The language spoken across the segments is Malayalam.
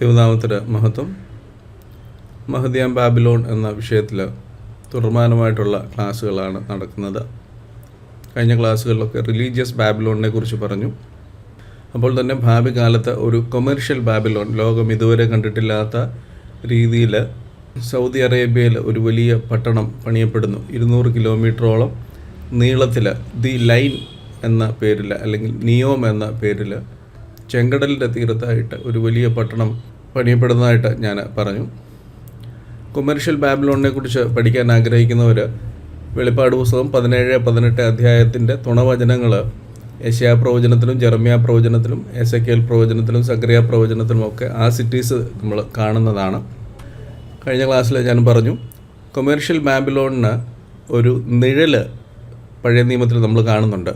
ദൈവനാമത്തിന് മഹത്വം. മഹദിയാം ബാബിലോൺ എന്ന വിഷയത്തിൽ തുടർമാനമായിട്ടുള്ള ക്ലാസ്സുകളാണ് നടക്കുന്നത്. കഴിഞ്ഞ ക്ലാസ്സുകളിലൊക്കെ റിലീജിയസ് ബാബിലോണിനെ കുറിച്ച് പറഞ്ഞു. അപ്പോൾ തന്നെ ഭാവി കാലത്ത് ഒരു കൊമേർഷ്യൽ ബാബിലോൺ ലോകം ഇതുവരെ കണ്ടിട്ടില്ലാത്ത രീതിയിൽ സൗദി അറേബ്യയിൽ ഒരു വലിയ പട്ടണം പണിയപ്പെടുന്നു. ഇരുന്നൂറ് കിലോമീറ്ററോളം നീളത്തിൽ ദി ലൈൻ എന്ന പേരിൽ അല്ലെങ്കിൽ നിയോം എന്ന പേരിൽ ചെങ്കടലിന്റെ തീരത്തായിട്ട് ഒരു വലിയ പട്ടണം പണിയപ്പെടുന്നതായിട്ട് ഞാൻ പറഞ്ഞു. കൊമേർഷ്യൽ ബാബിലോണിനെ കുറിച്ച് പഠിക്കാൻ ആഗ്രഹിക്കുന്നവർ വെളിപ്പാട് പുസ്തകം പതിനേഴ് പതിനെട്ട് അധ്യായത്തിന്റെ തുണവചനങ്ങൾ യശയാ പ്രവചനത്തിലും ജർമ്മിയ പ്രവചനത്തിലും എസക്കേൽ പ്രവചനത്തിലും സക്രിയ പ്രവചനത്തിലും ഒക്കെ ആ സിറ്റീസ് നമ്മൾ കാണുന്നതാണ്. കഴിഞ്ഞ ക്ലാസ്സിൽ ഞാൻ പറഞ്ഞു കൊമേർഷ്യൽ ബാബിലോണിന് ഒരു നിഴൽ പഴയ നിയമത്തിൽ നമ്മൾ കാണുന്നുണ്ട്.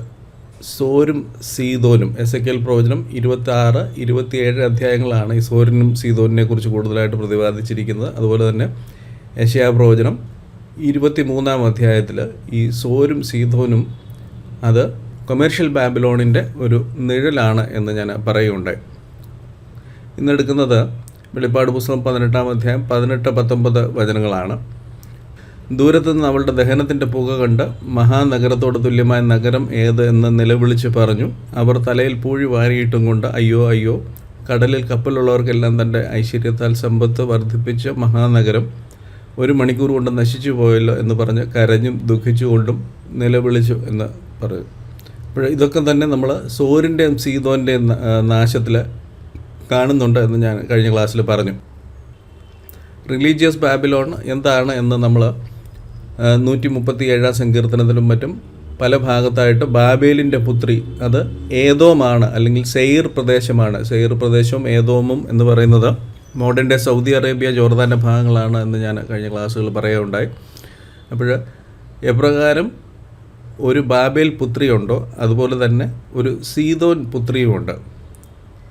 സോരും സീതോനും എസ് എ കെൽ പ്രവചനം ഇരുപത്തി ആറ് ഇരുപത്തിയേഴ് അധ്യായങ്ങളാണ് ഈ സോരിനും സീതോനിനെ കുറിച്ച് കൂടുതലായിട്ട് പ്രതിപാദിച്ചിരിക്കുന്നത്. അതുപോലെ തന്നെ യശയാ പ്രവചനം ഇരുപത്തി മൂന്നാം അധ്യായത്തിൽ ഈ സോരും സീതോനും അത് കൊമേർഷ്യൽ ബാബിലോണിന്റെ ഒരു നിഴലാണ് എന്ന് ഞാൻ പറയുകയുണ്ടായി ഇന്നെടുക്കുന്നത് വെളിപ്പാട് പുസ്തകം പതിനെട്ടാം അധ്യായം പതിനെട്ട് പത്തൊമ്പത് വചനങ്ങളാണ്. ദൂരത്ത് നിന്ന് അവളുടെ ദഹനത്തിന്റെ പുക കണ്ട് മഹാനഗരത്തോട് തുല്യമായ നഗരം ഏത് എന്ന് നിലവിളിച്ച് പറഞ്ഞു. അവർ തലയിൽ പൂഴി വാരിയിട്ടും കൊണ്ട് അയ്യോ അയ്യോ കടലിൽ കപ്പലുള്ളവർക്കെല്ലാം തന്റെ ഐശ്വര്യത്താൽ സമ്പത്ത് വർദ്ധിപ്പിച്ച മഹാനഗരം. ഒരു മണിക്കൂർ കൊണ്ട് നശിച്ചു പോയല്ലോ എന്ന് പറഞ്ഞ് കരഞ്ഞും ദുഃഖിച്ചുകൊണ്ടും നിലവിളിച്ചു എന്ന് പറയും. അപ്പോൾ ഇതൊക്കെ തന്നെ നമ്മൾ സോരിന്റെയും സീതോന്റെയും നാശത്തിൽ കാണുന്നുണ്ട് എന്ന് ഞാൻ കഴിഞ്ഞ ക്ലാസ്സിൽ പറഞ്ഞു. റിലീജിയസ് ബാബിലോൺ എന്താണ് എന്ന് നമ്മൾ നൂറ്റി മുപ്പത്തി ഏഴാം സങ്കീർത്തനത്തിലും മറ്റും പല ഭാഗത്തായിട്ട് ബാബേലിന്റെ പുത്രി അത് ഏതോമാണ് അല്ലെങ്കിൽ സെയിർ പ്രദേശമാണ്. സെയിർ പ്രദേശവും ഏതോമും എന്ന് പറയുന്നത് മോഡേൺ ഡേ സൗദി അറേബ്യ ജോർദാന്റെ ഭാഗങ്ങളാണ് എന്ന് ഞാൻ കഴിഞ്ഞ ക്ലാസ്സുകൾ പറയുകയുണ്ടായി. അപ്പോൾ എപ്രകാരം ഒരു ബാബേൽ പുത്രിയുണ്ടോ അതുപോലെ തന്നെ ഒരു സീതോൻ പുത്രിയുമുണ്ട്.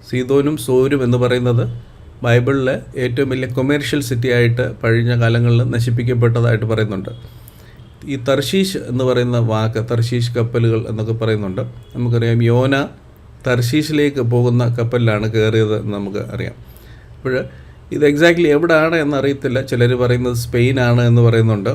സീതോനും സോരും എന്ന് പറയുന്നത് ബൈബിളിലെ ഏറ്റവും വലിയ കൊമേർഷ്യൽ സിറ്റി ആയിട്ട് കഴിഞ്ഞ കാലങ്ങളിൽ നശിപ്പിക്കപ്പെട്ടതായിട്ട് പറയുന്നുണ്ട്. ഈ തർശീഷ് എന്ന് പറയുന്ന വാക്ക് തർശീഷ് കപ്പലുകൾ എന്നൊക്കെ പറയുന്നുണ്ട്. നമുക്കറിയാം യോന തർശീഷിലേക്ക് പോകുന്ന കപ്പലിലാണ് കയറിയത് എന്ന് നമുക്ക് അറിയാം. അപ്പോൾ ഇത് എക്സാക്ട്ലി എവിടെയാണ് എന്നറിയത്തില്ല. ചിലർ പറയുന്നത് സ്പെയിനാണ് എന്ന് പറയുന്നുണ്ട്.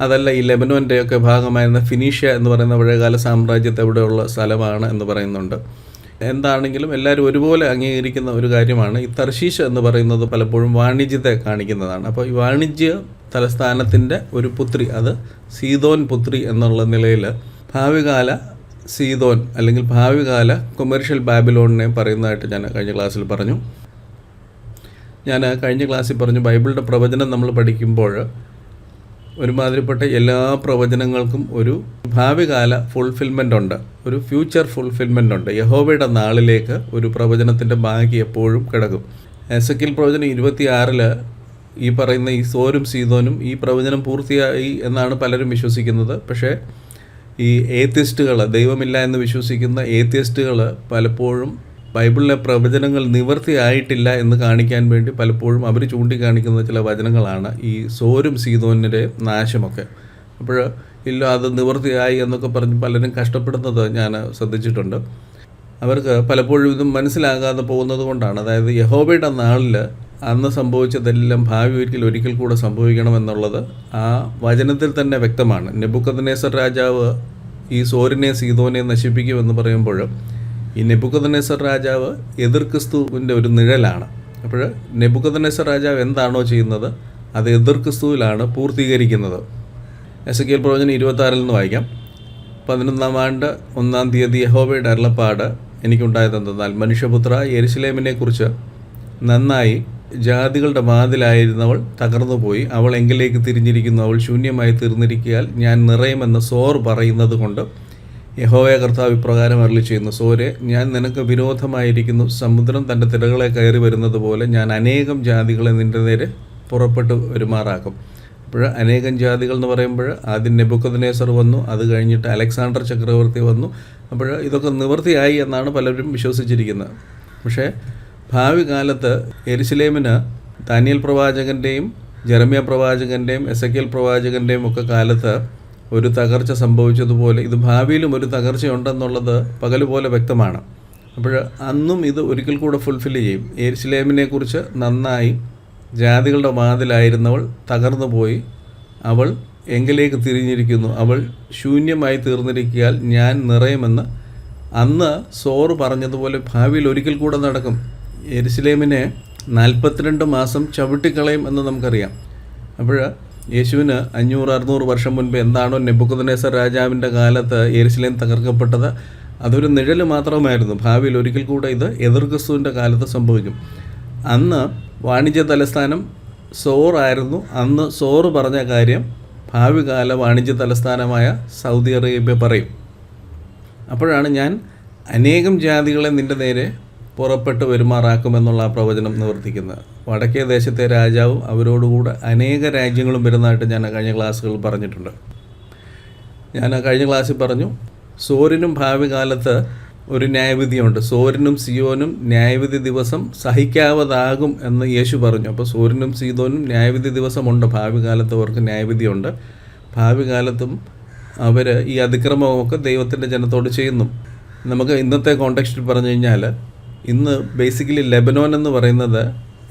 അതല്ല ഈ ലെബനോന്റെ ഒക്കെ ഭാഗമായിരുന്ന ഫിനീഷ്യ എന്ന് പറയുന്ന പഴയകാല സാമ്രാജ്യത്തെ എവിടെയുള്ള സ്ഥലമാണ് എന്ന് പറയുന്നുണ്ട്. എന്താണെങ്കിലും എല്ലാവരും ഒരുപോലെ അംഗീകരിക്കുന്ന ഒരു കാര്യമാണ് ഈ തർശീഷ് എന്ന് പറയുന്നത് പലപ്പോഴും വാണിജ്യത്തെ കാണിക്കുന്നതാണ്. അപ്പോൾ ഈ വാണിജ്യ തലസ്ഥാനത്തിന്റെ ഒരു പുത്രി അത് സീതോൻ പുത്രി എന്നുള്ള നിലയിൽ ഭാവികാല സീതോൻ അല്ലെങ്കിൽ ഭാവികാല കൊമേർഷ്യൽ ബാബിലോണിനെ പറയുന്നതായിട്ട് ഞാൻ കഴിഞ്ഞ ക്ലാസ്സിൽ പറഞ്ഞു. ഞാൻ കഴിഞ്ഞ ക്ലാസ്സിൽ പറഞ്ഞു ബൈബിളിന്റെ പ്രവചനം നമ്മൾ പഠിക്കുമ്പോൾ ഒരുമാതിരിപ്പെട്ട എല്ലാ പ്രവചനങ്ങൾക്കും ഒരു ഭാവികാല ഫുൾഫിൽമെന്റ് ഉണ്ട്. ഒരു ഫ്യൂച്ചർ ഫുൾഫിൽമെന്റ് ഉണ്ട്. യഹോബയുടെ നാളിലേക്ക് ഒരു പ്രവചനത്തിന്റെ ബാക്കി എപ്പോഴും കിടക്കും. എസക്കിൽ പ്രവചനം ഇരുപത്തിയാറിൽ ഈ പറയുന്ന ഈ സോരും സീതോനും ഈ പ്രവചനം പൂർത്തിയായി എന്നാണ് പലരും വിശ്വസിക്കുന്നത്. പക്ഷേ ഈ ഏത്യസ്റ്റുകൾ ദൈവമില്ല എന്ന് വിശ്വസിക്കുന്ന ഏത്യസ്റ്റുകൾ പലപ്പോഴും ബൈബിളിലെ പ്രവചനങ്ങൾ നിവൃത്തിയായിട്ടില്ല എന്ന് കാണിക്കാൻ വേണ്ടി പലപ്പോഴും അവർ ചൂണ്ടിക്കാണിക്കുന്ന ചില വചനങ്ങളാണ് ഈ സോരും സീതോനിന്റെ നാശമൊക്കെ. അപ്പോൾ ഇല്ല അത് നിവൃത്തിയായി എന്നൊക്കെ പറഞ്ഞ് പലരും കഷ്ടപ്പെടുന്നത് ഞാൻ ശ്രദ്ധിച്ചിട്ടുണ്ട്. അവർക്ക് പലപ്പോഴും ഇതും മനസ്സിലാകാതെ പോകുന്നത് കൊണ്ടാണ്. അതായത് യഹോബയുടെ നാളിൽ അന്ന് സംഭവിച്ചതെല്ലാം ഭാവി ഒരിക്കൽ ഒരിക്കൽ കൂടെ സംഭവിക്കണമെന്നുള്ളത് ആ വചനത്തിൽ തന്നെ വ്യക്തമാണ്. നെബുക്കദ്നേസർ രാജാവ് ഈ സോരിനെ സീതോനെ നശിപ്പിക്കുമെന്ന് പറയുമ്പോൾ ഈ നെബുക്കദനേസർ രാജാവ് എതിർ ക്രിസ്തുവിന്റെ ഒരു നിഴലാണ്. അപ്പോൾ നെബുക്കദനേസർ രാജാവ് എന്താണോ ചെയ്യുന്നത്? അത് എതിർ ക്രിസ്തുവിലാണ് പൂർത്തീകരിക്കുന്നത്. എസ് കെ പ്രവചനം ഇരുപത്താറിൽ നിന്ന് വായിക്കാം. പതിനൊന്നാം ആണ്ട് ഒന്നാം തീയതി യഹോബയുടെ അരുളപ്പാട് എനിക്കുണ്ടായതെന്തെന്നാൽ മനുഷ്യപുത്ര യെരുസലേമിനെ കുറിച്ച് നന്നായി ജാതികളുടെ വാതിലായിരുന്നവൾ തകർന്നുപോയി അവൾ എങ്കിലേക്ക് തിരിഞ്ഞിരിക്കുന്നു. അവൾ ശൂന്യമായി തീർന്നിരിക്കിയാൽ ഞാൻ നിറയുമെന്ന് സോർ പറയുന്നത് കൊണ്ട് യഹോവയ കർത്താവ് ഇപ്രകാരം അരളി ചെയ്യുന്നു. സോരെ ഞാൻ നിനക്ക് വിരോധമായിരിക്കുന്നു. സമുദ്രം തന്റെ തിരകളെ കയറി വരുന്നത് പോലെ ഞാൻ അനേകം ജാതികളെ നിന്റെ നേരെ പുറപ്പെട്ട് വരുമാറാക്കും. അപ്പോൾ അനേകം ജാതികൾ എന്ന് പറയുമ്പോൾ ആദ്യം നെബുക്കദനേസർ വന്നു അത് കഴിഞ്ഞിട്ട് അലക്സാണ്ടർ ചക്രവർത്തി വന്നു. അപ്പോൾ ഇതൊക്കെ നിവൃത്തിയായി എന്നാണ് പലരും വിശ്വസിച്ചിരിക്കുന്നത്. പക്ഷേ ഭാവി കാലത്ത് എരുസലേമിന് ദാനിയൽ പ്രവാചകന്റെയും ജെറമിയ പ്രവാചകന്റെയും എസക്കിയൽ പ്രവാചകന്റെയും ഒക്കെ കാലത്ത് ഒരു തകർച്ച സംഭവിച്ചതുപോലെ ഇത് ഭാവിയിലും ഒരു തകർച്ചയുണ്ടെന്നുള്ളത് പകൽ പോലെ വ്യക്തമാണ്. അപ്പോൾ അന്നും ഇത് ഒരിക്കൽ കൂടെ ഫുൾഫിൽ ചെയ്യും. ഏരിസ്ലേമിനെ കുറിച്ച് നന്നായി ജാതികളുടെ വാതിലായിരുന്നവൾ തകർന്നു പോയി അവൾ എങ്കിലേക്ക് തിരിഞ്ഞിരിക്കുന്നു. അവൾ ശൂന്യമായി തീർന്നിരിക്കിയാൽ ഞാൻ നിറയുമെന്ന് അന്ന് സോറ് പറഞ്ഞതുപോലെ ഭാവിയിൽ ഒരിക്കൽ കൂടെ നടക്കും. എരുസലേമിനെ നാൽപ്പത്തിരണ്ട് മാസം ചവിട്ടിക്കളയും എന്ന് നമുക്കറിയാം. അപ്പോൾ യേശുവിന് അഞ്ഞൂറ് അറുന്നൂറ് വർഷം മുൻപ് എന്താണോ നെബുക്കുദനേസർ രാജാവിന്റെ കാലത്ത് എരുസലേം തകർക്കപ്പെട്ടത് അതൊരു നിഴൽ മാത്രമായിരുന്നു. ഭാവിയിൽ ഒരിക്കൽ കൂടെ ഇത് എതിർ ക്രിസ്തുവിന്റെ കാലത്ത് സംഭവിക്കും. അന്ന് വാണിജ്യ തലസ്ഥാനം സോറായിരുന്നു അന്ന് സോറ് പറഞ്ഞ കാര്യം ഭാവി കാല വാണിജ്യ തലസ്ഥാനമായ സൗദി അറേബ്യ പറയും. അപ്പോഴാണ് ഞാൻ അനേകം ജാതികളെ നിന്റെ നേരെ പുറപ്പെട്ട് പെരുമാറാക്കുമെന്നുള്ള ആ പ്രവചനം നിവർത്തിക്കുന്നത് വടക്കേ ദേശത്തെ രാജാവും അവരോടുകൂടെ അനേക രാജ്യങ്ങളും വരുന്നതായിട്ട് ഞാൻ കഴിഞ്ഞ ക്ലാസ്സുകളിൽ പറഞ്ഞിട്ടുണ്ട്. ഞാൻ കഴിഞ്ഞ ക്ലാസ്സിൽ പറഞ്ഞു സോരിനും ഭാവി കാലത്ത് ഒരു ന്യായവിധിയുണ്ട്. സോരിനും സിയോനും ന്യായവിധി ദിവസം സഹിക്കാവതാകും എന്ന് യേശു പറഞ്ഞു. അപ്പോൾ സോരിനും സീതോനും ന്യായവിധി ദിവസമുണ്ട്. ഭാവി കാലത്ത് അവർക്ക് ന്യായവിധിയുണ്ട്. ഭാവി കാലത്തും അവർ ഈ അതിക്രമമൊക്കെ ദൈവത്തിന്റെ ജനത്തോട് ചെയ്യുന്നു. നമുക്ക് ഇന്നത്തെ കോണ്ടെക്സ്റ്റിൽ പറഞ്ഞു കഴിഞ്ഞാൽ ഇന്ന് ബേസിക്കലി ലെബനോൻ എന്ന് പറയുന്നത്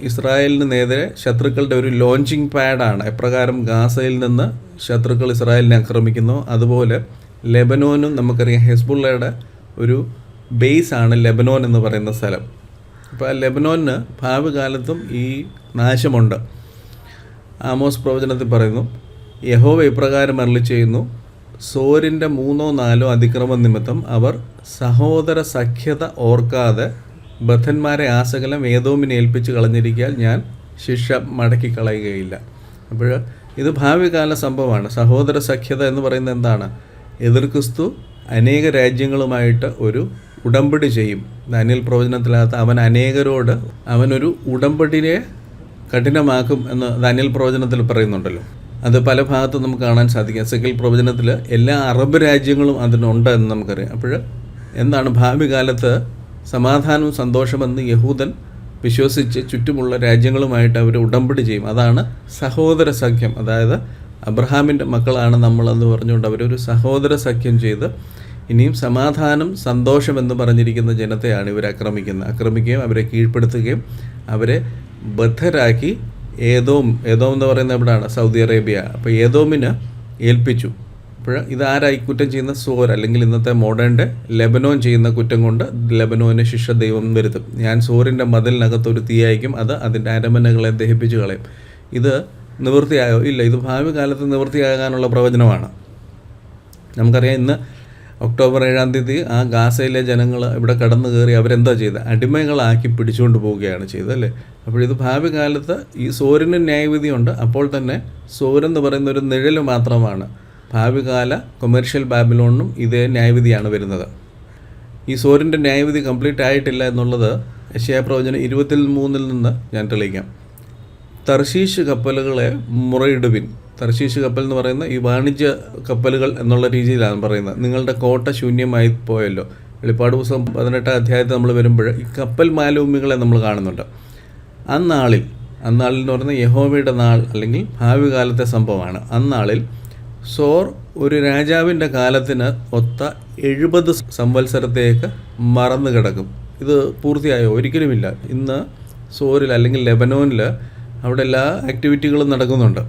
ഇസ്രായേലിന് നേരെ ശത്രുക്കളുടെ ഒരു ലോഞ്ചിങ് പാഡാണ് എപ്രകാരം ഗാസയിൽ നിന്ന് ശത്രുക്കൾ ഇസ്രായേലിനെ ആക്രമിക്കുന്നു. അതുപോലെ ലെബനോനും നമുക്കറിയാം ഹെസ്ബുള്ളയുടെ ഒരു ബേസാണ് ലെബനോൻ എന്ന് പറയുന്ന സ്ഥലം. അപ്പോൾ ആ ലെബനോന് ഭാവി കാലത്തും ഈ നാശമുണ്ട്. ആമോസ് പ്രവചനത്തിൽ പറയുന്നു യഹോവ ഇപ്രകാരം അരളി ചെയ്യുന്നു സോരിന്റെ മൂന്നോ നാലോ അതിക്രമ നിമിത്തം അവർ സഹോദര സഖ്യത ഓർക്കാതെ ബദ്ധന്മാരെ ആസകലം ഏതോമിനെ ഏൽപ്പിച്ച് കളഞ്ഞിരിക്കാൻ ഞാൻ ശിക്ഷ മടക്കി കളയുകയില്ല അപ്പോൾ ഇത് ഭാവികാല സംഭവമാണ്. സഹോദര സഖ്യത എന്ന് പറയുന്നത് എന്താണ്? എതിർ ക്രിസ്തു അനേക രാജ്യങ്ങളുമായിട്ട് ഒരു ഉടമ്പടി ചെയ്യും. ദാനിയൽ പ്രവചനത്തിനകത്ത് അവൻ അനേകരോട് അവനൊരു ഉടമ്പടിയെ കഠിനമാക്കും എന്ന് ദാനിയൽ പ്രവചനത്തിൽ പറയുന്നുണ്ടല്ലോ. അത് പല ഭാഗത്തും നമുക്ക് കാണാൻ സാധിക്കും. സെക്കിൽ പ്രവചനത്തിൽ എല്ലാ അറബ് രാജ്യങ്ങളും അതിനുണ്ട് എന്ന് നമുക്കറിയാം. അപ്പോൾ എന്താണ് ഭാവി കാലത്ത് സമാധാനവും സന്തോഷമെന്ന് യഹൂദൻ വിശ്വസിച്ച് ചുറ്റുമുള്ള രാജ്യങ്ങളുമായിട്ട് അവർ ഉടമ്പടി ചെയ്യും. അതാണ് സഹോദര സഖ്യം. അതായത് അബ്രഹാമിന്റെ മക്കളാണ് നമ്മളെന്ന് പറഞ്ഞുകൊണ്ട് അവരൊരു സഹോദര സഖ്യം ചെയ്ത് ഇനിയും സമാധാനം സന്തോഷം എന്ന് പറഞ്ഞിരിക്കുന്ന ജനത്തെയാണ് ഇവർ ആക്രമിക്കുന്നത്. ആക്രമിക്കുകയും അവരെ കീഴ്പ്പെടുത്തുകയും അവരെ ബദ്ധരാക്കി ഏതോം ഏതോം എന്ന് പറയുന്നത് എവിടെയാണ്? Saudi Arabia. അപ്പോൾ ഏതോമിന് ഏൽപ്പിച്ചു. അപ്പോൾ ഇതാരായി കുറ്റം ചെയ്യുന്ന? സോർ അല്ലെങ്കിൽ ഇന്നത്തെ മോഡേണിന്റെ ലെബനോൻ ചെയ്യുന്ന കുറ്റം കൊണ്ട് ലെബനോന് ശിക്ഷ ദൈവം വരുത്തും. ഞാൻ സോറിന്റെ മതിലിനകത്ത് ഒരു തീയായിരിക്കും അത് അതിന്റെ അരമനകളെ ദഹിപ്പിച്ച് കളയും. ഇത് നിവൃത്തിയായോ? ഇല്ല ഇത് ഭാവി കാലത്ത് നിവൃത്തിയാകാനുള്ള പ്രവചനമാണ്. നമുക്കറിയാം ഇന്ന് ഒക്ടോബർ ഏഴാം തീയതി ആ ഗാസയിലെ ജനങ്ങൾ ഇവിടെ കടന്നു കയറി അവരെന്താ ചെയ്തത്? അടിമകളാക്കി പിടിച്ചുകൊണ്ട് പോവുകയാണ് ചെയ്തത് അല്ലേ? അപ്പോൾ ഇത് ഭാവി കാലത്ത് ഈ സോരിന് ന്യായവിധിയുണ്ട്. അപ്പോൾ തന്നെ സോരെന്ന് പറയുന്ന ഒരു നിഴൽ മാത്രമാണ്. ഭാവികാല കൊമേർഷ്യൽ ബാബിലോണിനും ഇതേ ന്യായവിധിയാണ് വരുന്നത്. ഈ സോറിന്റെ ന്യായവിധി കംപ്ലീറ്റ് ആയിട്ടില്ല എന്നുള്ളത് ഏഷ്യാ പ്രവചനം ഇരുപത്തിൽ മൂന്നിൽ നിന്ന് ഞാൻ തെളിയിക്കാം. തർശീഷ് കപ്പലുകളെ മുറയിടുവിൻ. തർശീഷ് കപ്പൽ എന്ന് പറയുന്ന ഈ വാണിജ്യ കപ്പലുകൾ എന്നുള്ള രീതിയിലാണ് പറയുന്നത്. നിങ്ങളുടെ കോട്ട ശൂന്യമായി പോയല്ലോ. വെളിപ്പാട് പുസ്തകം പതിനെട്ടാം അധ്യായത്തിൽ നമ്മൾ വരുമ്പോൾ ഈ കപ്പൽ മാലഭൂമികളെ നമ്മൾ കാണുന്നുണ്ട്. അന്നാളിൽ അന്നാളിൽ എന്ന് പറയുന്നത് യഹോവയുടെ നാൾ അല്ലെങ്കിൽ ഭാവി കാലത്തെ സംഭവമാണ്. അന്നാളിൽ സോർ ഒരു രാജാവിന്റെ കാലത്തിന് ഒത്ത എഴുപത് സംവത്സരത്തേക്ക് മറന്നു കിടക്കും. ഇത് പൂർത്തിയായോ? ഒരിക്കലുമില്ല. ഇന്ന് സോറിൽ അല്ലെങ്കിൽ ലെബനോനിൽ അവിടെ എല്ലാ ആക്ടിവിറ്റികളും നടക്കുന്നുണ്ട്.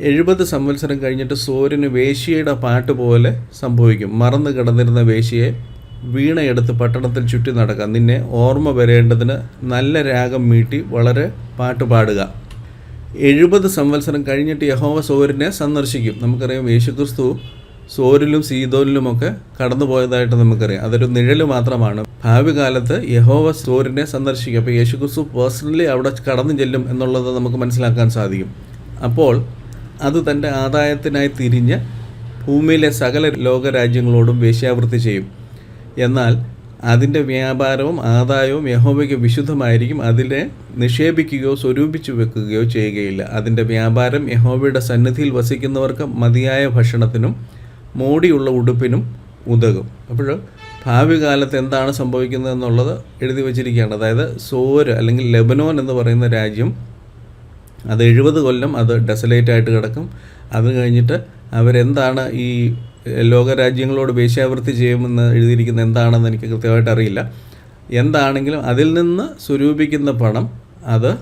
എഴുപത് സംവത്സരം കഴിഞ്ഞിട്ട് സോറിന് വേശ്യയുടെ പാട്ട് പോലെ സംഭവിക്കും. മറന്നു കിടന്നിരുന്ന വേശ്യയെ വീണയെടുത്ത് പട്ടണത്തിൽ ചുറ്റി നടക്കാം. നിന്നെ ഓർമ്മ വരേണ്ടതിന് നല്ല രാഗം മീട്ടി വളരെ പാട്ട് പാടുക. എഴുപത് സംവത്സരം കഴിഞ്ഞിട്ട് യഹോവ സോരിനെ സന്ദർശിക്കും. നമുക്കറിയാം യേശുക്രിസ്തു സോരിലും സീതോനിലുമൊക്കെ കടന്നു പോയതായിട്ട് നമുക്കറിയാം. അതൊരു നിഴൽ മാത്രമാണ്. ഭാവി കാലത്ത് യഹോവ സോരിനെ സന്ദർശിക്കും. അപ്പോൾ യേശുക്രിസ്തു പേഴ്സണലി അവിടെ കടന്നു ചെല്ലും എന്നുള്ളത് നമുക്ക് മനസ്സിലാക്കാൻ സാധിക്കും. അപ്പോൾ അത് തന്റെ ആദായത്തിനായി തിരിഞ്ഞ് ഭൂമിയിലെ സകല ലോകരാജ്യങ്ങളോടും വേശ്യാവൃത്തി ചെയ്യും. എന്നാൽ അതിന്റെ വ്യാപാരവും ആദായവും യഹോബയ്ക്ക് വിശുദ്ധമായിരിക്കും. അതിനെ നിക്ഷേപിക്കുകയോ സ്വരൂപിച്ചു വെക്കുകയോ ചെയ്യുകയില്ല. അതിന്റെ വ്യാപാരം യഹോബയുടെ സന്നിധിയിൽ വസിക്കുന്നവർക്ക് മതിയായ ഭക്ഷണത്തിനും മോടിയുള്ള ഉടുപ്പിനും ഉതകും. അപ്പോൾ ഭാവി കാലത്ത് എന്താണ് സംഭവിക്കുന്നത് എന്നുള്ളത് എഴുതി വച്ചിരിക്കുകയാണ്. അതായത് സോര് അല്ലെങ്കിൽ ലെബനോൻ എന്ന് പറയുന്ന രാജ്യം അത് എഴുപത് കൊല്ലം അത് ഡെസലേറ്റ് ആയിട്ട് കിടക്കും. അത് കഴിഞ്ഞിട്ട് അവരെന്താണ് ഈ ലോകരാജ്യങ്ങളോട് വേശ്യാവൃത്തി ചെയ്യുമെന്ന് എഴുതിയിരിക്കുന്ന എന്താണെന്ന് എനിക്ക് കൃത്യമായിട്ട് അറിയില്ല. എന്താണെങ്കിലും അതിൽ നിന്ന് സ്വരൂപിക്കുന്ന പണം അത്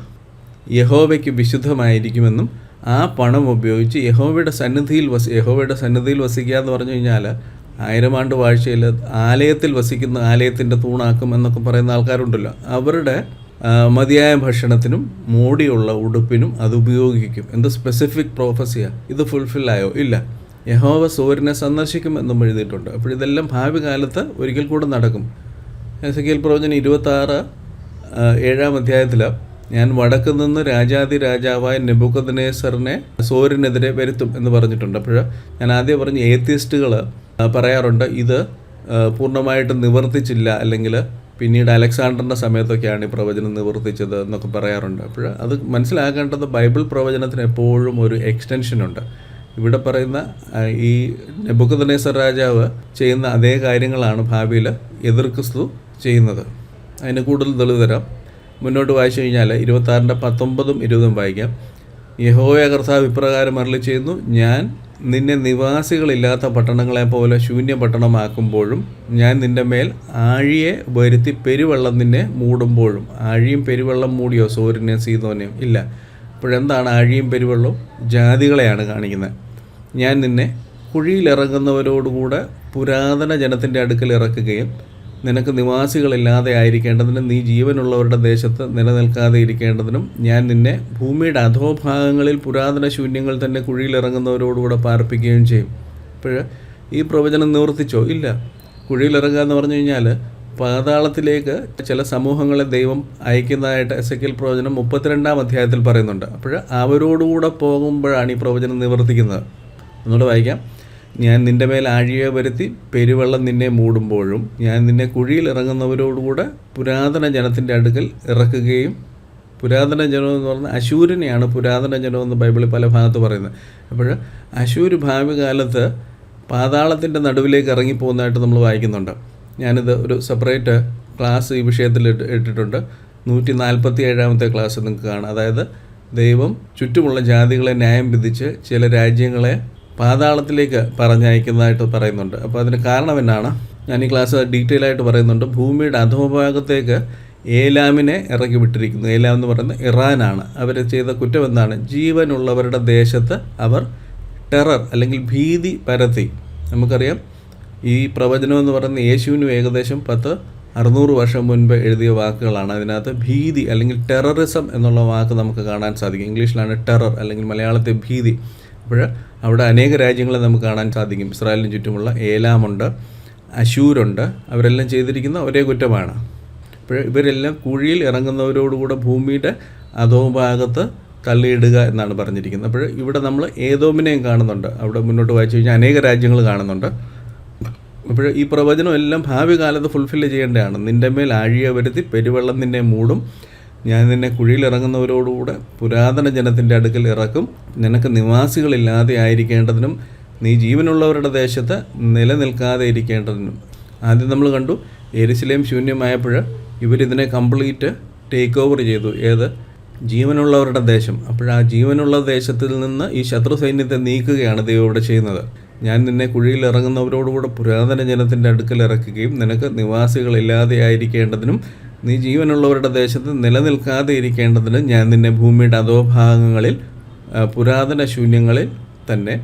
യഹോവയ്ക്ക് വിശുദ്ധമായിരിക്കുമെന്നും ആ പണം ഉപയോഗിച്ച് യഹോവയുടെ സന്നിധിയിൽ വസി യഹോവയുടെ സന്നിധിയിൽ വസിക്കുക എന്ന് പറഞ്ഞു കഴിഞ്ഞാൽ ആയിരം ആണ്ട് വാഴ്ചയിൽ ആലയത്തിൽ വസിക്കുന്ന ആലയത്തിന്റെ തൂണാക്കും എന്നൊക്കെ പറയുന്ന ആൾക്കാരുണ്ടല്ലോ. അവരുടെ മതിയായ ഭക്ഷണത്തിനും മോടിയുള്ള ഉടുപ്പിനും അത് ഉപയോഗിക്കും. എന്ത് സ്പെസിഫിക് പ്രോഫസിയാണ് ഇത് ഫുൾഫില്ലായോ ഇല്ല. യഹോവ സൂര്യനെ സന്ദർശിക്കും എന്നും എഴുതിയിട്ടുണ്ട്. അപ്പോൾ ഇതെല്ലാം ഭാവി കാലത്ത് ഒരിക്കൽ കൂടെ നടക്കും. എസ് കെ എൽ പ്രവചനം ഇരുപത്താറ് ഏഴാം അധ്യായത്തിൽ ഞാൻ വടക്ക് നിന്ന് രാജാതി രാജാവായ നെബുക്കദ്നേസറിനെ സൂര്യനെതിരെ വരുത്തും എന്ന് പറഞ്ഞിട്ടുണ്ട്. അപ്പോൾ ഞാൻ ആദ്യം പറഞ്ഞ ഏത്തിസ്റ്റുകൾ പറയാറുണ്ട് ഇത് പൂർണമായിട്ട് നിവർത്തിച്ചില്ല. അല്ലെങ്കിൽ പിന്നീട് അലക്സാണ്ടറിന്റെ സമയത്തൊക്കെയാണ് ഈ പ്രവചനം നിവർത്തിച്ചത് എന്നൊക്കെ പറയാറുണ്ട്. അപ്പോൾ അത് മനസ്സിലാക്കേണ്ടത് ബൈബിൾ പ്രവചനത്തിന് എപ്പോഴും ഒരു എക്സ്റ്റൻഷൻ ഉണ്ട്. ഇവിടെ പറയുന്ന ഈ നെബുക്കുദനേസർ രാജാവ് ചെയ്യുന്ന അതേ കാര്യങ്ങളാണ് ഭാവിയിൽ എതിർ ക്രിസ്തു ചെയ്യുന്നത്. അതിന് കൂടുതൽ തെളിവ് മുന്നോട്ട് വായിച്ചു കഴിഞ്ഞാൽ ഇരുപത്താറിന്റെ പത്തൊമ്പതും ഇരുപതും വായിക്കാം. യഹോയ കർത്താവ് ഇപ്രകാരം അരളി ചെയ്യുന്നു ഞാൻ നിന്നെ നിവാസികളില്ലാത്ത പട്ടണങ്ങളെ പോലെ ശൂന്യ പട്ടണമാക്കുമ്പോഴും ഞാൻ നിന്റെ മേൽ ആഴിയെ വരുത്തി പെരുവെള്ളം നിന്നെ മൂടുമ്പോഴും ആഴിയും പെരുവെള്ളം മൂടിയോ സൂര്യനെയും സീതോനെയും ഇല്ല. അപ്പോഴെന്താണ് ആഴിയും പെരുവെള്ളവും? ജാതികളെയാണ് കാണിക്കുന്നത്. ഞാൻ നിന്നെ കുഴിയിലിറങ്ങുന്നവരോടുകൂടെ പുരാതന ജനത്തിന്റെ അടുക്കൽ ഇറക്കുകയും നിനക്ക് നിവാസികളില്ലാതെ ആയിരിക്കേണ്ടതിനും നീ ജീവനുള്ളവരുടെ ദേശത്ത് നിലനിൽക്കാതെ ഇരിക്കേണ്ടതിനും ഞാൻ നിന്നെ ഭൂമിയുടെ അധോഭാഗങ്ങളിൽ പുരാതന ശൂന്യങ്ങൾ തന്നെ കുഴിയിലിറങ്ങുന്നവരോടുകൂടെ പാർപ്പിക്കുകയും ചെയ്യും. അപ്പോൾ ഈ പ്രവചനം നിവർത്തിച്ചോ? ഇല്ല. കുഴിയിലിറങ്ങുക എന്ന് പറഞ്ഞു കഴിഞ്ഞാൽ പാതാളത്തിലേക്ക് ചില സമൂഹങ്ങളെ ദൈവം അയക്കുന്നതായിട്ട് എസ് എ പ്രവചനം മുപ്പത്തിരണ്ടാം അധ്യായത്തിൽ പറയുന്നുണ്ട്. അപ്പോൾ അവരോടുകൂടെ പോകുമ്പോഴാണ് ഈ പ്രവചനം നിവർത്തിക്കുന്നത്. ഒന്നുകൂടെ വായിക്കാം. ഞാൻ നിന്റെ മേൽ ആഴിയെ വരുത്തി പെരുവെള്ളം നിന്നെ മൂടുമ്പോഴും ഞാൻ നിന്നെ കുഴിയിൽ ഇറങ്ങുന്നവരോടുകൂടെ പുരാതന ജനത്തിന്റെ അടുക്കൽ ഇറക്കുകയും പുരാതന ജനം എന്ന് പറഞ്ഞാൽ അശൂരിനെയാണ് പുരാതന ജനം എന്ന് ബൈബിളിൽ പല ഭാഗത്ത് പറയുന്നത്. അപ്പോൾ അശൂർ ഭാവി കാലത്ത് പാതാളത്തിന്റെ നടുവിലേക്ക് ഇറങ്ങിപ്പോകുന്നതായിട്ട് നമ്മൾ വായിക്കുന്നുണ്ട്. ഞാനിത് ഒരു സെപ്പറേറ്റ് ക്ലാസ് ഈ വിഷയത്തിൽ ഇട്ട് ഇട്ടിട്ടുണ്ട്. നൂറ്റി നാൽപ്പത്തി ഏഴാമത്തെ ക്ലാസ് നിങ്ങൾക്ക് കാണാം. അതായത് ദൈവം ചുറ്റുമുള്ള ജാതികളെ ന്യായം വിധിച്ച് ചില രാജ്യങ്ങളെ പാതാളത്തിലേക്ക് പറഞ്ഞയക്കുന്നതായിട്ട് പറയുന്നുണ്ട്. അപ്പോൾ അതിന് കാരണം എന്നാണ് ഞാൻ ഈ ക്ലാസ് ഡീറ്റെയിൽ ആയിട്ട് പറയുന്നുണ്ട്. ഭൂമിയുടെ അധോഭാഗത്തേക്ക് ഏലാമിനെ ഇറക്കി വിട്ടിരിക്കുന്നു. ഏലാം എന്ന് പറയുന്നത് ഇറാനാണ്. അവർ ചെയ്ത കുറ്റം എന്താണ്? ജീവനുള്ളവരുടെ ദേശത്ത് അവർ ടെറർ അല്ലെങ്കിൽ ഭീതി പരത്തി. നമുക്കറിയാം ഈ പ്രവചനം എന്ന് പറയുന്നത് യേശുവിനും ഏകദേശം പത്ത് അറുന്നൂറ് വർഷം മുൻപ് എഴുതിയ വാക്കുകളാണ്. അതിനകത്ത് ഭീതി അല്ലെങ്കിൽ ടെററിസം എന്നുള്ള വാക്ക് നമുക്ക് കാണാൻ സാധിക്കും. ഇംഗ്ലീഷിലാണ് ടെറർ അല്ലെങ്കിൽ മലയാളത്തെ ഭീതി. അപ്പോൾ അവിടെ അനേക രാജ്യങ്ങളെ നമുക്ക് കാണാൻ സാധിക്കും. ഇസ്രായേലിന് ചുറ്റുമുള്ള ഏലാമുണ്ട് അശൂരുണ്ട് അവരെല്ലാം ചെയ്തിരിക്കുന്ന ഒരേ കുറ്റമാണ്. അപ്പോൾ ഇവരെല്ലാം കുഴിയിൽ ഇറങ്ങുന്നവരോടുകൂടെ ഭൂമിയുടെ അധോഭാഗത്ത് തള്ളിയിടുക എന്നാണ് പറഞ്ഞിരിക്കുന്നത്. അപ്പോൾ ഇവിടെ നമ്മൾ ഏതോമിനെയും കാണുന്നുണ്ട്. അവിടെ മുന്നോട്ട് വായിച്ചു കഴിഞ്ഞാൽ അനേക രാജ്യങ്ങൾ കാണുന്നുണ്ട്. അപ്പോൾ ഈ പ്രവചനം എല്ലാം ഭാവി കാലത്ത് ഫുൾഫില്ല് ചെയ്യേണ്ടതാണ്. നിന്റെ മേൽ ആഴിയ വരുത്തി പെരുവെള്ളം നിന്നെ മൂടും. ഞാൻ നിന്നെ കുഴിയിൽ ഇറങ്ങുന്നവരോടുകൂടെ പുരാതന ജനത്തിന്റെ അടുക്കൽ ഇറക്കും. നിനക്ക് നിവാസികളില്ലാതെ ആയിരിക്കേണ്ടതിനും നീ ജീവനുള്ളവരുടെ ദേശത്ത് നിലനിൽക്കാതെ ഇരിക്കേണ്ടതിനും. ആദ്യം നമ്മൾ കണ്ടു എരിശിലേം ശൂന്യമായപ്പോൾ ഇവരിതിനെ കംപ്ലീറ്റ് ടേക്ക് ഓവർ ചെയ്തു. ഏത്? ജീവനുള്ളവരുടെ ദേശം. അപ്പോൾ ആ ജീവനുള്ള ദേശത്തിൽ നിന്ന് ഈ ശത്രു സൈന്യത്തെ നീക്കുകയാണ് ദൈവം ഇവിടെ ചെയ്യുന്നത്. ഞാൻ നിന്നെ കുഴിയിൽ ഇറങ്ങുന്നവരോടുകൂടെ പുരാതന ജനത്തിന്റെ അടുക്കൽ ഇറക്കുകയും നിനക്ക് നിവാസികളില്ലാതെ ആയിരിക്കേണ്ടതിനും നീ ജീവനുള്ളവരുടെ ദേശത്ത് നിലനിൽക്കാതെ ഇരിക്കേണ്ടതിന് ഞാൻ നിന്നെ ഭൂമിയുടെ അധോഭാഗങ്ങളിൽ ഭാഗങ്ങളിൽ പുരാതന ശൂന്യങ്ങളിൽ തന്നെ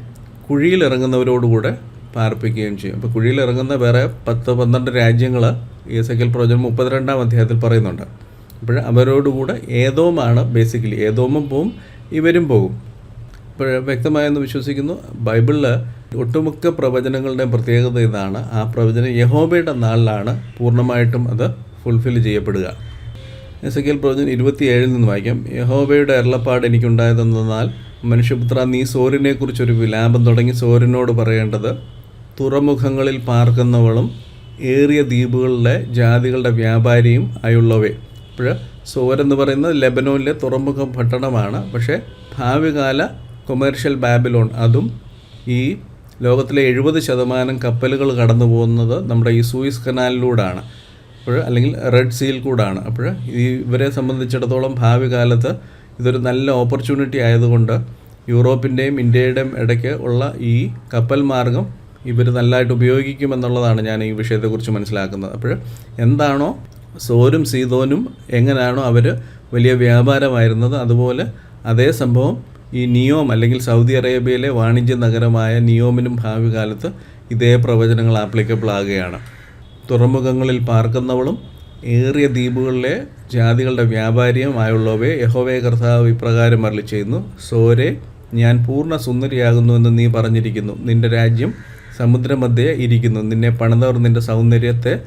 കുഴിയിലിറങ്ങുന്നവരോടുകൂടെ പാർപ്പിക്കുകയും ചെയ്യും. അപ്പോൾ കുഴിയിലിറങ്ങുന്ന വേറെ പത്ത് പന്ത്രണ്ട് രാജ്യങ്ങൾ ഈ സെക്കൽ പ്രവചനം മുപ്പത്തിരണ്ടാം അധ്യായത്തിൽ പറയുന്നുണ്ട്. അപ്പോൾ അവരോടുകൂടെ ഏതോമാണ് ബേസിക്കലി ഏതോമും പോവും ഇവരും പോകും ഇപ്പോൾ വ്യക്തമായെന്ന് വിശ്വസിക്കുന്നു ബൈബിളിൽ ഒട്ടുമുക്ക പ്രവചനങ്ങളുടെയും പ്രത്യേകത ഇതാണ്. ആ പ്രവചനം യഹോബയുടെ നാളിലാണ് പൂർണമായിട്ടും അത് ഫുൾഫിൽ ചെയ്യപ്പെടുക. എസ് കെ എൽ പ്രവചനം ഇരുപത്തിയേഴിൽ നിന്ന് വായിക്കാം. യഹോബയുടെ അരുളപ്പാട് എനിക്കുണ്ടായതെന്നാൽ മനുഷ്യപുത്ര നീ സോറിനെക്കുറിച്ചൊരു വിലാപം തുടങ്ങി സോറിനോട് പറയേണ്ടത് തുറമുഖങ്ങളിൽ പാർക്കുന്നവളും ഏറിയ ദ്വീപുകളിലെ ജാതികളുടെ വ്യാപാരിയും ആയുള്ളവേ. അപ്പോൾ സോരെന്ന് പറയുന്നത് ലെബനോനിലെ തുറമുഖ പട്ടണമാണ്. പക്ഷേ ഭാവികാല കൊമേർഷ്യൽ ബാബിലോൺ അതും ഈ ലോകത്തിലെ എഴുപത് ശതമാനം കപ്പലുകൾ കടന്നു പോകുന്നത് നമ്മുടെ ഈ സൂയിസ് കനാലിലൂടെയാണ് അപ്പോൾ അല്ലെങ്കിൽ റെഡ് സീൽ കൂടാണ്. അപ്പോൾ ഈ ഇവരെ സംബന്ധിച്ചിടത്തോളം ഭാവി കാലത്ത് ഇതൊരു നല്ല ഓപ്പർച്യൂണിറ്റി ആയതുകൊണ്ട് യൂറോപ്പിന്റെയും ഇന്ത്യയുടെയും ഇടയ്ക്ക് ഉള്ള ഈ കപ്പൽ മാർഗം ഇവർ നല്ലതായിട്ട് ഉപയോഗിക്കുമെന്നുള്ളതാണ് ഞാൻ ഈ വിഷയത്തെക്കുറിച്ച് മനസ്സിലാക്കുന്നത്. അപ്പോൾ എന്താണോ സോരും സീതോനും എങ്ങനെയാണോ അവർ വലിയ വ്യാപാരമായിരുന്നത്. അതുപോലെ അതേ സംഭവം ഈ നിയോം അല്ലെങ്കിൽ സൗദി അറേബ്യയിലെ വാണിജ്യ നഗരമായ നിയോമിനും ഭാവി കാലത്ത് ഇതേ പ്രവചനങ്ങൾ ആപ്ലിക്കബിൾ ആകുകയാണ്. തുറമുഖങ്ങളിൽ പാർക്കുന്നവളും ഏറിയ ദ്വീപുകളിലെ ജാതികളുടെ വ്യാപാരിയുമായുള്ളവയെ യഹോവേ കർത്താവ് ഇപ്രകാരം അരളി ചെയ്യുന്നു സോരെ ഞാൻ പൂർണ സുന്ദരിയാകുന്നുവെന്ന് നീ പറഞ്ഞിരിക്കുന്നു. നിന്റെ രാജ്യം സമുദ്രമധ്യേ ഇരിക്കുന്നു. നിന്നെ പണിതവർ നിന്റെ സൗന്ദര്യത്തെ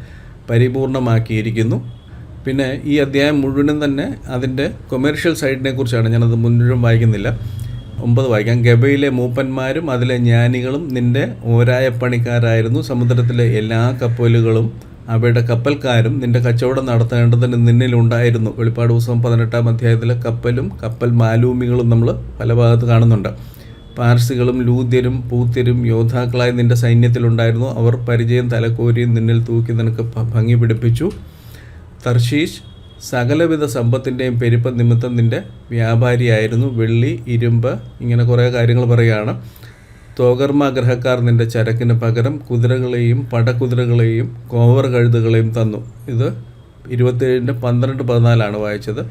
പരിപൂർണമാക്കിയിരിക്കുന്നു. പിന്നെ ഈ അധ്യായം മുഴുവനും തന്നെ അതിന്റെ കൊമേർഷ്യൽ സൈഡിനെ കുറിച്ചാണ്. ഞാനത് മുഴുവൻ വായിക്കുന്നില്ല. ഒമ്പത് വായിക്കാം. ഗബയിലെ മൂപ്പന്മാരും അതിലെ ജ്ഞാനികളും നിന്റെ ഓരായ പണിക്കാരായിരുന്നു. സമുദ്രത്തിലെ എല്ലാ കപ്പലുകളും അവയുടെ കപ്പൽക്കാരും നിന്റെ കച്ചവടം നടത്തേണ്ടതിന് നിന്നിലുണ്ടായിരുന്നു വെളിപ്പാട് പുസ്തകം പതിനെട്ടാം അധ്യായത്തിലെ കപ്പലും കപ്പൽ മാലൂമികളും നമ്മൾ പല ഭാഗത്ത് കാണുന്നുണ്ട്. പാർസികളും ലൂദ്യരും പൂത്യരും യോദ്ധാക്കളായി നിന്റെ സൈന്യത്തിലുണ്ടായിരുന്നു അവർ പരിചയം തലക്കോരിയും നിന്നിൽ തൂക്കി നിനക്ക് ഭംഗി പിടിപ്പിച്ചു. തർഷീഷ് സകലവിധ സമ്പത്തിന്റെയും പെരുപ്പ നിമിത്തം നിന്റെ വ്യാപാരിയായിരുന്നു. വെള്ളി ഇരുമ്പ് ഇങ്ങനെ കുറേ കാര്യങ്ങൾ പറയുകയാണ്. തോകർമ്മ ഗ്രഹക്കാർ നിന്റെ ചരക്കിന് പകരം കുതിരകളെയും പടക്കുതിരകളെയും കോവർ കഴുതുകളെയും തന്നു. ഇത് ഇരുപത്തിയേഴിന്റെ പന്ത്രണ്ട് പതിനാലാണ് വായിച്ചത്.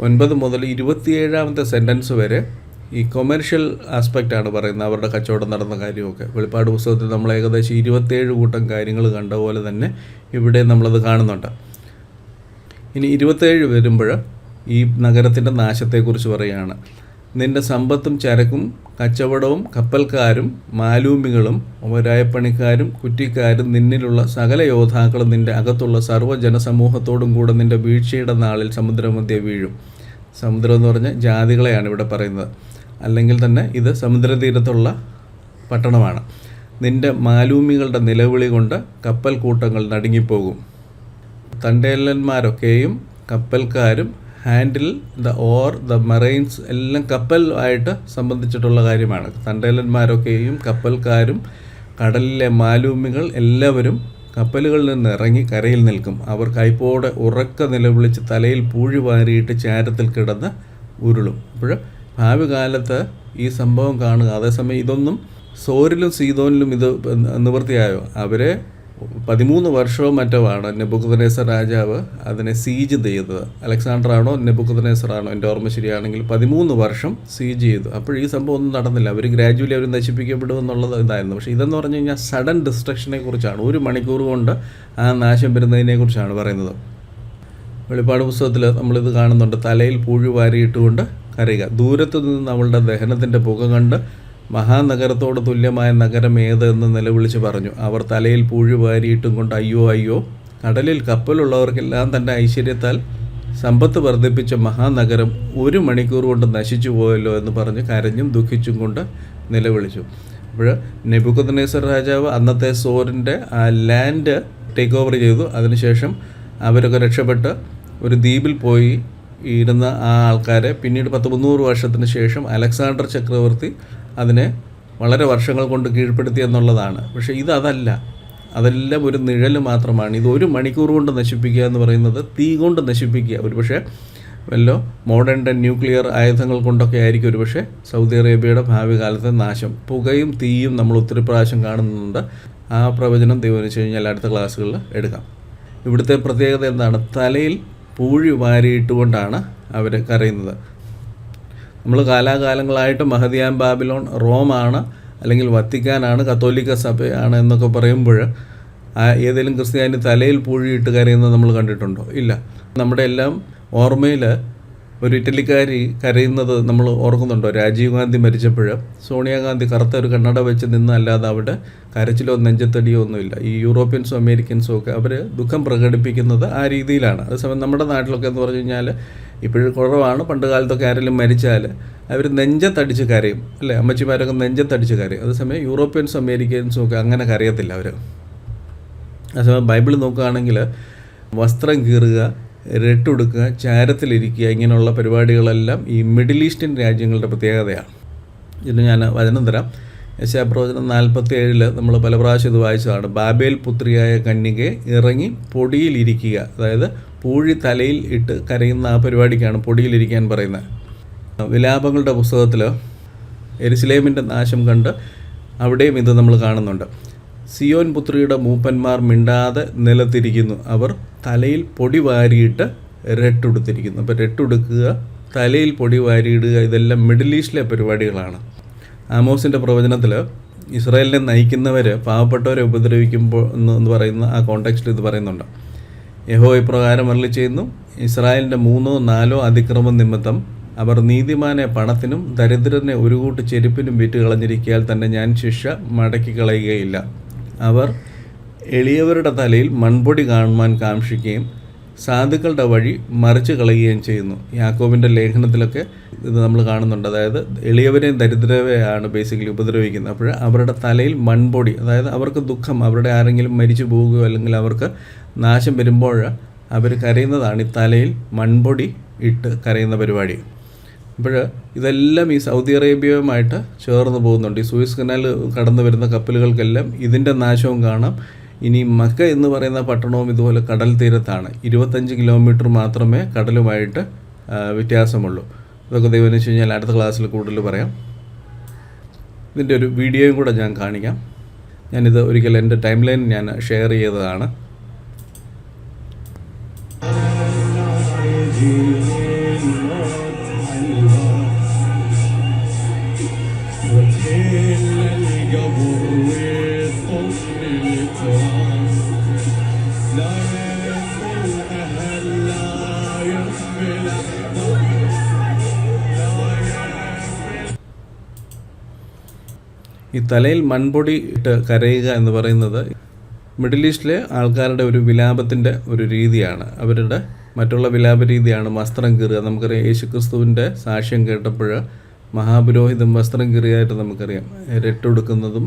ഒൻപത് മുതൽ ഇരുപത്തിയേഴാമത്തെ സെന്റൻസ് വരെ ഈ കൊമേർഷ്യൽ ആസ്പെക്റ്റാണ് പറയുന്നത്. അവരുടെ കച്ചവടം നടന്ന കാര്യമൊക്കെ. വെളിപ്പാട് പുസ്തകത്തിൽ നമ്മൾ ഏകദേശം ഇരുപത്തേഴ് കൂട്ടം കാര്യങ്ങൾ കണ്ട പോലെ തന്നെ ഇവിടെ നമ്മളത് കാണുന്നുണ്ട്. ഇനി ഇരുപത്തേഴ് വരുമ്പോൾ ഈ നഗരത്തിന്റെ നാശത്തെക്കുറിച്ച് പറയുകയാണ്. നിന്റെ സമ്പത്തും ചരക്കും കച്ചവടവും കപ്പൽക്കാരും മാലൂമികളും ഒരായപ്പണിക്കാരും കുറ്റിക്കാരും നിന്നിലുള്ള സകല യോദ്ധാക്കളും നിന്റെ അകത്തുള്ള സർവ ജനസമൂഹത്തോടും കൂടെ നിന്റെ വീഴ്ചയുടെ നാളിൽ സമുദ്രമധ്യ വീഴും. സമുദ്രം എന്ന് പറഞ്ഞ ജാതികളെയാണ് ഇവിടെ പറയുന്നത്. അല്ലെങ്കിൽ തന്നെ ഇത് സമുദ്രതീരത്തുള്ള പട്ടണമാണ്. നിന്റെ മാലൂമികളുടെ നിലവിളി കൊണ്ട് കപ്പൽ കൂട്ടങ്ങൾ നടുങ്ങിപ്പോകും. തണ്ടേലന്മാരൊക്കെയും കപ്പൽക്കാരും handle the oar the marines എല്ലാം കപ്പലുമായിട്ട് സംബന്ധിച്ചിട്ടുള്ള കാര്യമാണ്. തണ്ടേലന്മാരൊക്കെയും കപ്പൽക്കാരും കടലിലെ മാലൂമികൾ എല്ലാവരും കപ്പലുകളിൽ നിന്ന് ഇറങ്ങി കരയിൽ നിൽക്കും. അവർ കൈപ്പോടെ ഉറക്ക നിലവിളിച്ച് തലയിൽ പൂഴി വാരിയിട്ട് ചാരത്തിൽ കിടന്ന് ഉരുളും. അപ്പോൾ ഭാവി കാലത്ത് ഈ സംഭവം കാണുക. അതേസമയം ഇതൊന്നും സോരിലും സീതോനിലും ഇത് നിവൃത്തിയായോ അവരെ പതിമൂന്ന് വർഷവും മറ്റോ ആണ് നെബുക്കുദനേസർ രാജാവ് അതിനെ സീജ് ചെയ്തത്. അലക്സാണ്ടർ ആണോ? നെബുക്കുദനേസർ ആണോ? എന്റെ ഓർമ്മ ശരിയാണെങ്കിൽ പതിമൂന്ന് വർഷം സീജ് ചെയ്തു. അപ്പോൾ ഈ സംഭവം ഒന്നും നടന്നില്ല. അവർ ഗ്രാജുവലി അവർ നശിപ്പിക്കപ്പെടും എന്നുള്ളത് ഇതായിരുന്നു. പക്ഷേ ഇതെന്ന് പറഞ്ഞു കഴിഞ്ഞാൽ സഡൻ ഡിസ്ട്രക്ഷനെ കുറിച്ചാണ്. ഒരു മണിക്കൂർ കൊണ്ട് ആ നാശം വരുന്നതിനെ കുറിച്ചാണ് പറയുന്നത്. വെളിപ്പാട് പുസ്തകത്തിൽ നമ്മളിത് കാണുന്നുണ്ട്. തലയിൽ പുഴു വാരിയിട്ടുകൊണ്ട് കരയുക. ദൂരത്തു നിന്ന് നമ്മളുടെ ദഹനത്തിന്റെ പുക കണ്ട് മഹാനഗരത്തോട് തുല്യമായ നഗരം ഏതെന്ന് നിലവിളിച്ച് പറഞ്ഞു. അവർ തലയിൽ പൂഴി വാരിയിട്ടും കൊണ്ട് അയ്യോ അയ്യോ കടലിൽ കപ്പലുള്ളവർക്കെല്ലാം തന്റെ ഐശ്വര്യത്താൽ സമ്പത്ത് വർദ്ധിപ്പിച്ച മഹാനഗരം ഒരു മണിക്കൂർ കൊണ്ട് നശിച്ചു പോയല്ലോ എന്ന് പറഞ്ഞ് കരഞ്ഞും ദുഃഖിച്ചും കൊണ്ട് നിലവിളിച്ചു. അപ്പോൾ നെബുക്കദ്നേസർ രാജാവ് അന്നത്തെ സോറിന്റെ ആ ലാൻഡ് ടേക്ക് ഓവർ ചെയ്തു. അതിനുശേഷം അവരൊക്കെ രക്ഷപ്പെട്ട് ഒരു ദ്വീപിൽ പോയി ഇരുന്ന ആ ആൾക്കാരെ പിന്നീട് പത്ത് മുന്നൂറ് വർഷത്തിന് ശേഷം അലക്സാണ്ടർ ചക്രവർത്തി അതിനെ വളരെ വർഷങ്ങൾ കൊണ്ട് കീഴ്പ്പെടുത്തി എന്നുള്ളതാണ്. പക്ഷേ ഇത് അതല്ല. ഒരു നിഴൽ മാത്രമാണ്. ഇത് ഒരു മണിക്കൂർ കൊണ്ട് നശിപ്പിക്കുക എന്ന് പറയുന്നത് തീ കൊണ്ട് നശിപ്പിക്കുക. ഒരുപക്ഷെ വല്ലോ മോഡേൺ ന്യൂക്ലിയർ ആയുധങ്ങൾ കൊണ്ടൊക്കെ ആയിരിക്കും. ഒരുപക്ഷെ സൗദി അറേബ്യയുടെ ഭാവി കാലത്തെ നാശം. പുകയും തീയും നമ്മൾ ഒത്തിരി പ്രാവശ്യം കാണുന്നുണ്ട്. ആ പ്രവചനം വെച്ച് കഴിഞ്ഞാൽ അടുത്ത ക്ലാസ്സുകളിൽ എടുക്കാം. ഇവിടുത്തെ പ്രത്യേകത എന്താണ്? തലയിൽ പൂഴി വാരിയിട്ടുകൊണ്ടാണ് അവർ കരയുന്നത്. നമ്മൾ കാലാകാലങ്ങളായിട്ട് മഹദിയാൻ ബാബിലോൺ റോമാണ് അല്ലെങ്കിൽ വത്തിക്കാനാണ് കത്തോലിക്ക സഭയാണ് എന്നൊക്കെ പറയുമ്പോൾ ഏതെങ്കിലും ക്രിസ്ത്യാനി തലയിൽ പൂഴിയിട്ട് കരയുന്നത് നമ്മൾ കണ്ടിട്ടുണ്ടോ? ഇല്ല. നമ്മുടെ എല്ലാം ഓർമ്മയിൽ ഒരു ഇറ്റലിക്കാരി കരയുന്നത് നമ്മൾ ഓർക്കുന്നുണ്ടോ? രാജീവ് ഗാന്ധി മരിച്ചപ്പോൾ സോണിയാഗാന്ധി കറുത്ത ഒരു കണ്ണട വെച്ച് നിന്ന് അല്ലാതെ അവിടെ കരച്ചിലോ നെഞ്ചത്തടിയോ ഒന്നുമില്ല. ഈ യൂറോപ്യൻസും അമേരിക്കൻസും ഒക്കെ അവർ ദുഃഖം പ്രകടിപ്പിക്കുന്നത് ആ രീതിയിലാണ്. അതേസമയം നമ്മുടെ നാട്ടിലൊക്കെ എന്ന് പറഞ്ഞു കഴിഞ്ഞാൽ ഇപ്പോഴും കുറവാണ്. പണ്ട് കാലത്തൊക്കെ ആരെങ്കിലും മരിച്ചാൽ അവർ നെഞ്ചത്തടിച്ച് കരയും. അല്ലേ? അമ്മച്ചിമാരൊക്കെ നെഞ്ചത്തടിച്ച് കരയും. അതേസമയം യൂറോപ്യൻസും അമേരിക്കൻസും ഒക്കെ അങ്ങനെ കരയത്തില്ല അവർ അതേസമയം ബൈബിൾ നോക്കുകയാണെങ്കിൽ വസ്ത്രം കീറുക രട്ടുടുക്കുക ചാരത്തിലിരിക്കുക ഇങ്ങനെയുള്ള പരിപാടികളെല്ലാം ഈ മിഡിൽ ഈസ്റ്റേൺ രാജ്യങ്ങളുടെ പ്രത്യേകതയാണ്. ഇതിന് ഞാൻ വചനം തരാം. യശാപ്രവചനം നാൽപ്പത്തി ഏഴിൽ നമ്മൾ പല പ്രാവശ്യം ഇത് വായിച്ചതാണ്. ബാബേൽ പുത്രിയായ കന്യകെ ഇറങ്ങി പൊടിയിലിരിക്കുക. അതായത് പൂഴി തലയിൽ ഇട്ട് കരയുന്ന ആ പരിപാടിക്കാണ് പൊടിയിലിരിക്കാൻ പറയുന്നത്. വിലാപങ്ങളുടെ പുസ്തകത്തിൽ എരുസലേമിന്റെ നാശം കണ്ട് അവിടെയും ഇത് നമ്മൾ കാണുന്നുണ്ട്. സിയോൻ പുത്രിയുടെ മൂപ്പന്മാർ മിണ്ടാതെ നിലത്തിരിക്കുന്നു. അവർ തലയിൽ പൊടി വാരിയിട്ട് രട്ടുടുത്തിരിക്കുന്നു. അപ്പോൾ രട്ടുടുക്കുക തലയിൽ പൊടി വാരിയിടുക ഇതെല്ലാം മിഡിൽ ഈസ്റ്റിലെ പരിപാടികളാണ്. ആമോസിന്റെ പ്രവചനത്തിൽ ഇസ്രായേലിനെ നയിക്കുന്നവർ പാവപ്പെട്ടവരെ ഉപദ്രവിക്കുമ്പോൾ എന്ന് പറയുന്ന ആ കോണ്ടെക്സ്റ്റിൽ ഇത് പറയുന്നുണ്ട്. യഹോ ഇപ്രകാരം അരളി ചെയ്യുന്നു ഇസ്രായേലിന്റെ മൂന്നോ നാലോ അതിക്രമം നിമിത്തം അവർ നീതിമാനെ പണത്തിനും ദരിദ്രനെ ഒരു കൂട്ട് ചെരുപ്പിനും വിറ്റ് കളഞ്ഞിരിക്കിയാൽ തന്നെ ഞാൻ ശിക്ഷ മടക്കി കളയുകയില്ല. അവർ എളിയവരുടെ തലയിൽ മൺപൊടി കാണുവാൻ കാക്ഷിക്കുകയും സാധുക്കളുടെ വഴി മറിച്ച് കളയുകയും ചെയ്യുന്നു. യാക്കോബിന്റെ ലേഖനത്തിലൊക്കെ ഇത് നമ്മൾ കാണുന്നുണ്ട്. അതായത് എളിയവരെയും ദരിദ്രരെയാണ് ബേസിക്കലി ഉപദ്രവിക്കുന്നത്. അപ്പോൾ അവരുടെ തലയിൽ മൺപൊടി അതായത് അവർക്ക് ദുഃഖം അവരുടെ ആരെങ്കിലും മരിച്ചു പോവുകയോ അല്ലെങ്കിൽ അവർക്ക് നാശം വരുമ്പോൾ അവർ കരയുന്നതാണ് ഈ തലയിൽ മൺപൊടി ഇട്ട് കരയുന്ന പരിപാടി. അപ്പോൾ ഇതെല്ലാം ഈ സൗദി അറേബ്യയുമായിട്ട് ചേർന്ന് പോകുന്നുണ്ട്. ഈ സൂയിസ് കനാൽ കടന്നു വരുന്ന കപ്പലുകൾക്കെല്ലാം ഇതിന്റെ നാശവും കാണാം. ഇനി മക്ക എന്ന് പറയുന്ന പട്ടണവും ഇതുപോലെ കടൽ തീരത്താണ്. ഇരുപത്തഞ്ച് കിലോമീറ്റർ മാത്രമേ കടലുമായിട്ട് വ്യത്യാസമുള്ളൂ. ഇതൊക്കെ ദൈവം വെച്ച് കഴിഞ്ഞാൽ അടുത്ത ക്ലാസ്സിൽ കൂടുതൽ പറയാം. ഇതിന്റെ ഒരു വീഡിയോയും കൂടെ ഞാൻ കാണിക്കാം. ഞാനിത് ഒരിക്കൽ എന്റെ ടൈം ലൈൻ ഞാൻ ഷെയർ ചെയ്തതാണ്. ഈ തലയിൽ മൺപൊടി ഇട്ട് കരയുക എന്ന് പറയുന്നത് മിഡിൽ ഈസ്റ്റിലെ ആൾക്കാരുടെ ഒരു വിലാപത്തിന്റെ ഒരു രീതിയാണ്. അവരുടെ മറ്റുള്ള വിലാപ രീതിയാണ് വസ്ത്രം കീറുക. നമുക്കറിയാം യേശുക്രിസ്തുവിന്റെ സാക്ഷ്യം കേട്ടപ്പോൾ മഹാപുരോഹിതം വസ്ത്രം കീറിയായിട്ട് നമുക്കറിയാം. രട്ടുടുക്കുന്നതും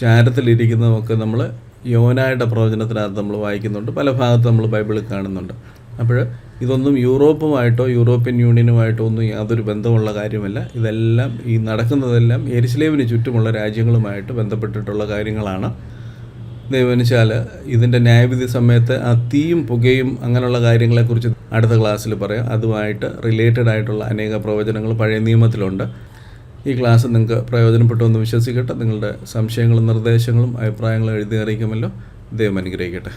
ചാരത്തിലിരിക്കുന്നതും ഒക്കെ നമ്മൾ യോനായുടെ പ്രവചനത്തിനകത്ത് നമ്മൾ വായിക്കുന്നുണ്ട്. പല ഭാഗത്ത് നമ്മൾ ബൈബിളിൽ കാണുന്നുണ്ട്. അപ്പോൾ ഇതൊന്നും യൂറോപ്പുമായിട്ടോ യൂറോപ്യൻ യൂണിയനുമായിട്ടോ ഒന്നും യാതൊരു ബന്ധമുള്ള കാര്യമല്ല. ഇതെല്ലാം ഈ നടക്കുന്നതെല്ലാം എരിശിലേവിന് ചുറ്റുമുള്ള രാജ്യങ്ങളുമായിട്ട് ബന്ധപ്പെട്ടിട്ടുള്ള കാര്യങ്ങളാണ്. ദൈവനിച്ചാൽ ഇതിന്റെ ന്യായവിധി സമയത്ത് ആ തീയും പുകയും അങ്ങനെയുള്ള കാര്യങ്ങളെക്കുറിച്ച് അടുത്ത ക്ലാസ്സിൽ പറയാം. അതുമായിട്ട് റിലേറ്റഡ് ആയിട്ടുള്ള അനേക പ്രവചനങ്ങൾ പഴയ നിയമത്തിലുണ്ട്. ഈ ക്ലാസ് നിങ്ങൾക്ക് പ്രയോജനപ്പെട്ടു എന്ന് വിശ്വസിക്കട്ടെ. നിങ്ങളുടെ സംശയങ്ങളും നിർദ്ദേശങ്ങളും അഭിപ്രായങ്ങളും എഴുതി അറിയിക്കുമല്ലോ. ദൈവം അനുഗ്രഹിക്കട്ടെ.